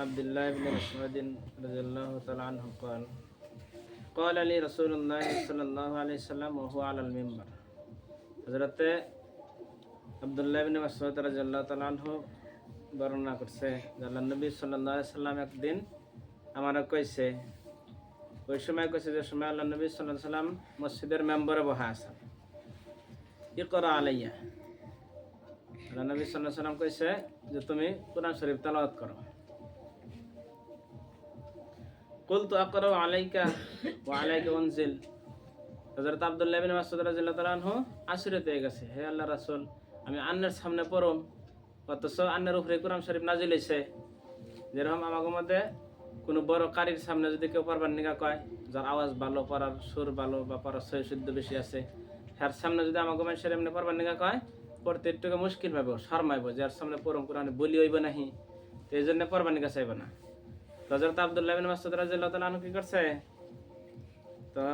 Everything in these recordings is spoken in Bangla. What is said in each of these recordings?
عبد الله بن مسعود رضي الله تعالى عنه قال قال لي رسول الله صلى الله عليه وسلم وهو على المنبر حضرت আবদুল্লাহ ইবনে মাসউদ রাদিয়াল্লাহু তাআলা আনহু বর্ণনা করছে যে আল্লাহ নবী সাল্লাল্লাহু আলাইহি সাল্লাম একদিন আমারে কইছে ওই সময় কইছে যে সময় আল্লাহ নবী সাল্লাল্লাহু আলাইহি সাল্লাম মসজিদের মেম্বারে বসা আছেন ইকরা আলাইয়া আল্লাহ নবী সাল্লাল্লাহু আলাইহি সাল্লাম কইছে যে তুমি কোরআন শরীফ তেলাওয়াত করো কুল তো আলাইকা ওয়া আলাইকা উনজিল। হযরত আব্দুল্লাহ ইবনে মাসউদ রাদিয়াল্লাহু তাআলা আনহু আশ্চর্য পেয়ে গেছে, হে আল্লাহ রাসূল, আমি আন্নার সামনে পড়ম, অথচ আন্নার উপরে কোরআন শরীফ নাজিল হইছে। যেরকম আমাকে মধ্যে কোনো বড় কারির সামনে যদি কেউ পারবার নিকা কয়, যার আওয়াজ ভালো, পড়ার সুর ভালো বা পড়ার সহি শুদ্ধ বেশি আছে, তার সামনে যদি আমাকে মানুষের এমনি পারবার নিকা কয়, পড়তে একটুকে মুশকিল পাবো শর্মাইব যার সামনে পরম কোরআন বলি হইব নাহি, তো এই জন্য পারবার নিকা চাইব না। তো হযরত আব্দুল্লাহ বিন মাসউদ রাদিয়াল্লাহু তাআলা আনহু কি করছে তো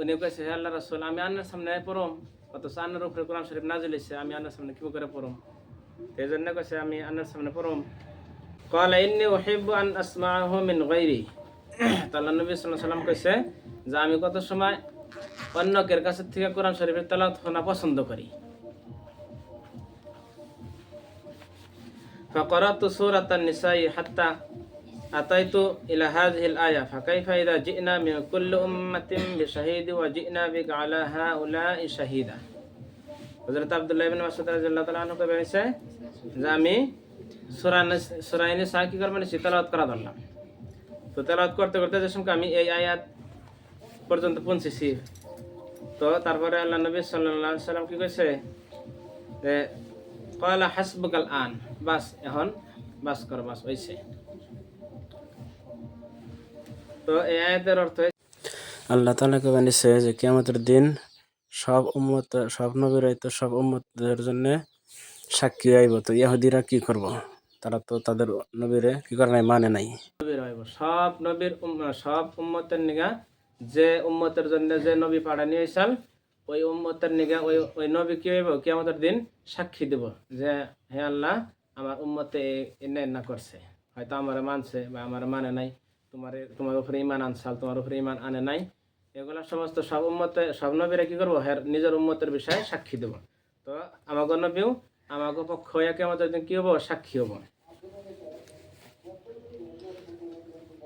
উনি কইছে হে আল্লাহ রাসূল আমি আন্নার সামনে পড়ম অথচ আন্নার উপরে কোরআন শরীফ নাজিল হইছে আমি আন্নার সামনে কি করে পড়ম তো এই জন্য কইছে আমি আন্নার সামনে পড়ম قال إني أحب أن أسمعه من غيري তাআলা নবী সাল্লাল্লাহু আলাইহি সাল্লাম কইছে যে আমি কত সময় অন্যকের কাছে থেকে কোরআন শরীফের তেলাওয়াত শোনা পছন্দ করি فقرأت سورة النساء حتى আতাইতু ইলা হাযিহিল আয়া ফাকাইফা ইযা জি'না মিন কুল্লি উম্মাতিন বিশাহিদি ওয়া জি'না বিকা আলা হাউলাই শাহিদা হযরত আব্দুল্লাহ ইবনে মাসউদ রাদিয়াল্লাহু তাআলা আনহু কবে আছে যে আমি সূরা সূরা নিসা কি করব মানে তেলাওয়াত করা ধরলাম তো তেলাওয়াত করতে করতে যখন আমি এই আয়াত পর্যন্ত পৌঁছেছি তো তারপরে আল্লাহ নবী সাল্লাল্লাহু আলাইহি সাল্লাম কি কইছে যে কয়লা হাসবুকাল আন বাস এখন বাস কর বাস হইছে তো এই আয়াতের অর্থ আল্লাহ তালাকে বানিয়েছে যে কেমতের দিন সব উম্মত সব নবীরাই তো সব উম্মতদের জন্য সাক্ষী আইব। তো ইয়াহুদিরা কি করব? তারা তো তাদের নবীরে কি করে নাই? মানে নাই। নবীর সব নবীর সব উম্মতের নিগা যে উম্মতের জন্য যে নবী পাঠানি হয়েছিল ওই উম্মতের নিগা ওই ওই নবী কি হইব? কেমতের দিন সাক্ষী দেব যে হে আল্লাহ আমার উম্মতে এনে না করছে। হয়তো আমার মানছে বা আমার মানে নাই। তোমার তোমার উপরে ইমান আনসাল তোমার উপরে ইমান আনে নাই। এগুলা সমস্ত সব উম্মতে সব নবীরা কি করব? হ্যাঁ নিজের উম্মতের বিষয়ে সাক্ষী দেব। তো আমাকে নবীও আমাকে পক্ষ হইয়া কেমতের দিন কি হব? সাক্ষী হব।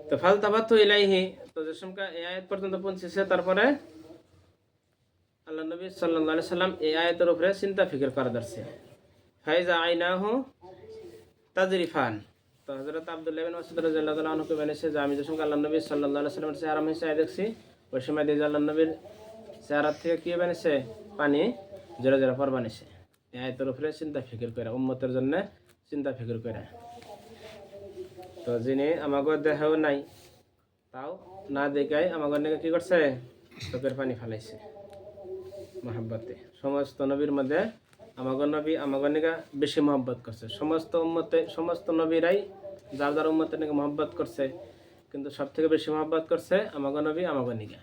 তো ফাল তাবাতু ইলাইহি, তো যে সমকা এই আয়াত পর্যন্ত পৌঁছেছে, তারপরে আল্লাহ নবী আলাইহি সাল্লাম এই আয়াতের উপরে চিন্তা ফিকির করা দরছে ফাইজা আইনাহু তাজরিফান। তো হযরত আব্দুল্লাহ ইবনে মাসউদ রাদিয়াল্লাহু তাআলা আনহু বলেছে যে আমি যে সমকা আল্লাহ নবী সাল্লাল্লাহু আলাইহি সাল্লামের চেহারা হিসেবে আয়াত দেখছি, ওই সময় দিয়ে আল্লাহ নবীর চেহারা থেকে কি বানিয়েছে? পানি জোরে জোরে পর বানিয়েছে। এই আয়াতের উপরে চিন্তা ফিকির করে, উম্মতের জন্য চিন্তা ফিকির করে। তো যিনি আমাকে দেখাও নাই, তাও না দেখাই আমাকে নাকি কি করছে? চোখের পানি ফেলাইছে। মহাব্বতে। সমস্ত নবীর মধ্যে আমাকে নবী আমাগর নিকা বেশি মহব্বত করছে। সমস্ত উম্মতে, সমস্ত নবীরাই যার যার উম্মতের নাকি মহব্বত করছে, কিন্তু সব থেকে বেশি মহব্বত করছে আমাগর নবী আমাগর নিকা